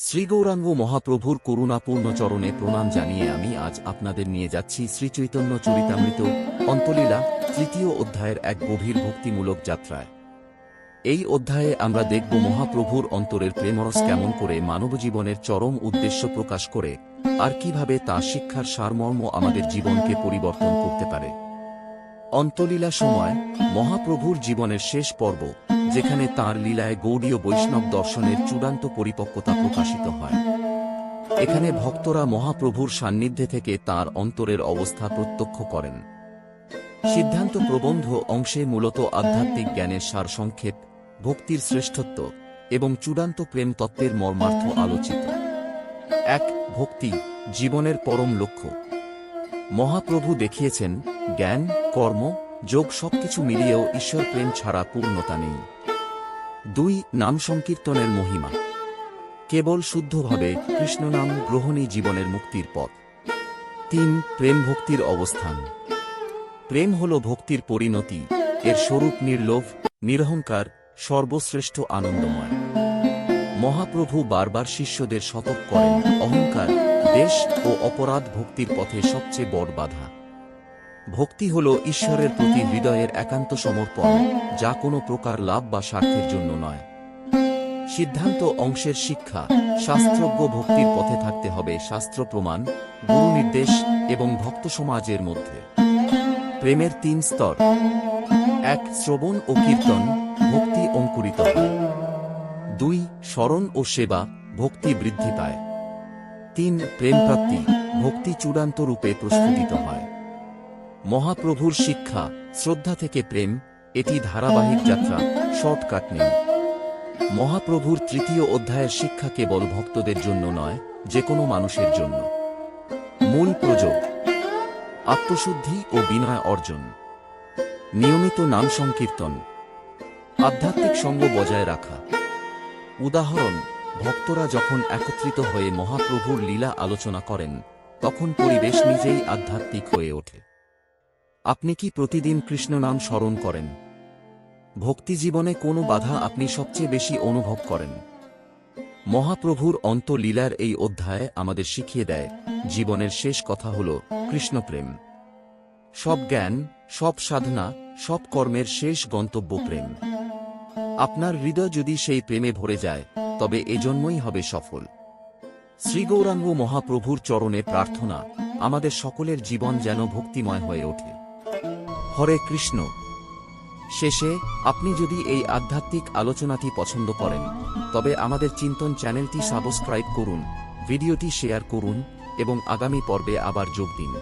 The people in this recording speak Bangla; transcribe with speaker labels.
Speaker 1: শ্রীগৌরাঙ্গ মহাপ্রভুর করুণাপূর্ণ চরণে প্রণাম জানিয়ে আমি আজ আপনাদের নিয়ে যাচ্ছি শ্রীচৈতন্য চরিতামৃত অন্তলীলা তৃতীয় অধ্যায়ের এক গভীর ভক্তিমূলক যাত্রায়। এই অধ্যায়ে আমরা দেখব মহাপ্রভুর অন্তরের প্রেমরস কেমন করে মানবজীবনের চরম উদ্দেশ্য প্রকাশ করে আর কীভাবে তা শিক্ষার সারমর্ম আমাদের জীবনকে পরিবর্তন করতে পারে। অন্তলীলা সময় মহাপ্রভুর জীবনের শেষ পর্ব যেখানে তার লীলায় গৌড়ীয় বৈষ্ণব দর্শনের চূড়ান্ত পরিপক্কতা প্রকাশিত হয়। এখানে ভক্তরা মহাপ্রভুর সান্নিধ্যে থেকে তার অন্তরের অবস্থা প্রত্যক্ষ করেন। সিদ্ধান্ত প্রবন্ধ অংশে মূলত আধ্যাত্মিক জ্ঞানের সারসংক্ষেপ ভক্তির শ্রেষ্ঠত্ব এবং চূড়ান্ত প্রেম তত্ত্বের মর্মার্থ আলোচিত। এক, ভক্তি, জীবনের পরম লক্ষ্য। মহাপ্রভু দেখিয়েছেন, জ্ঞান, কর্ম যোগ সবকিছু মিলিয়েও ঈশ্বর প্রেম ছাড়া পূর্ণতা নেই। দুই, নাম সংকীর্তনের মহিমা। কেবল শুদ্ধভাবে কৃষ্ণনাম গ্রহণই জীবনের মুক্তির পথ। তিন, প্রেম ভক্তির অবস্থান। প্রেম হল ভক্তির পরিণতি, এর স্বরূপ নির্লোভ, নিরহংকার, সর্বশ্রেষ্ঠ আনন্দময়। মহাপ্রভু বারবার শিষ্যদের সতর্ক করেন, অহংকার, দেশ ও অপরাধ ভক্তির পথে সবচেয়ে বড় বাধা। ভক্তি হল ঈশ্বরের প্রতি হৃদয়ের একান্ত সমর্পণ, যা কোনো প্রকার লাভ বা স্বার্থের জন্য নয়। সিদ্ধান্ত অংশের শিক্ষা, শাস্ত্রজ্ঞ ভক্তির পথে থাকতে হবে শাস্ত্র প্রমাণ, গুরু নির্দেশ এবং ভক্ত সমাজের মধ্যে। প্রেমের তিন স্তর। এক, শ্রবণ ও কীর্তন, ভক্তি অঙ্কুরিত। হয় দুই, স্মরণ ও সেবা, ভক্তি বৃদ্ধি পায়। তিন প্রেম প্রাপ্তি ভক্তি চূড়ান্ত রূপে প্রস্ফুটিত হয়। মহাপ্রভুর শিক্ষা, শ্রদ্ধা থেকে প্রেম, এটি ধারাবাহিক যাত্রা, শর্টকাট নেই। মহাপ্রভুর তৃতীয় অধ্যায়ের শিক্ষা কেবল ভক্তদের জন্য নয় যে কোনো মানুষের জন্য। মূল প্রযোগ, আত্মশুদ্ধি ও বিনয় অর্জন। নিয়মিত নাম সংকীর্তন। আধ্যাত্মিক সঙ্গ বজায় রাখা। উদাহরণ, ভক্তরা যখন একত্রিত হয়ে মহাপ্রভুর লীলা আলোচনা করেন, তখন পরিবেশ নিজেই আধ্যাত্মিক হয়ে ওঠে। আপনি কি প্রতিদিন কৃষ্ণ নাম স্মরণ করেন? ভক্তি জীবনে কোনো বাধা আপনি সবচেয়ে বেশি অনুভব করেন? মহাপ্রভুর অন্তলীলার এই অধ্যায় আমাদের শিখিয়ে দেয়, জীবনের শেষ কথা হল কৃষ্ণপ্রেম। সব জ্ঞান, সব সাধনা, সব কর্মের শেষ গন্তব্য প্রেম। আপনার হৃদয় যদি সেই প্রেমে ভরে যায়, তবে এজন্যই হবে সফল। শ্রীগৌরাঙ্গ মহাপ্রভুর চরণে প্রার্থনা, আমাদের সকলের জীবন যেন ভক্তিময় হয়ে ওঠে। হরে কৃষ্ণ। শেষে, আপনি যদি এই আধ্যাত্মিক আলোচনাটি পছন্দ করেন, তবে আমাদের চিন্তন চ্যানেলটি সাবস্ক্রাইব করুন, ভিডিওটি শেয়ার করুন, এবং আগামী পর্বে আবার যোগ দিন।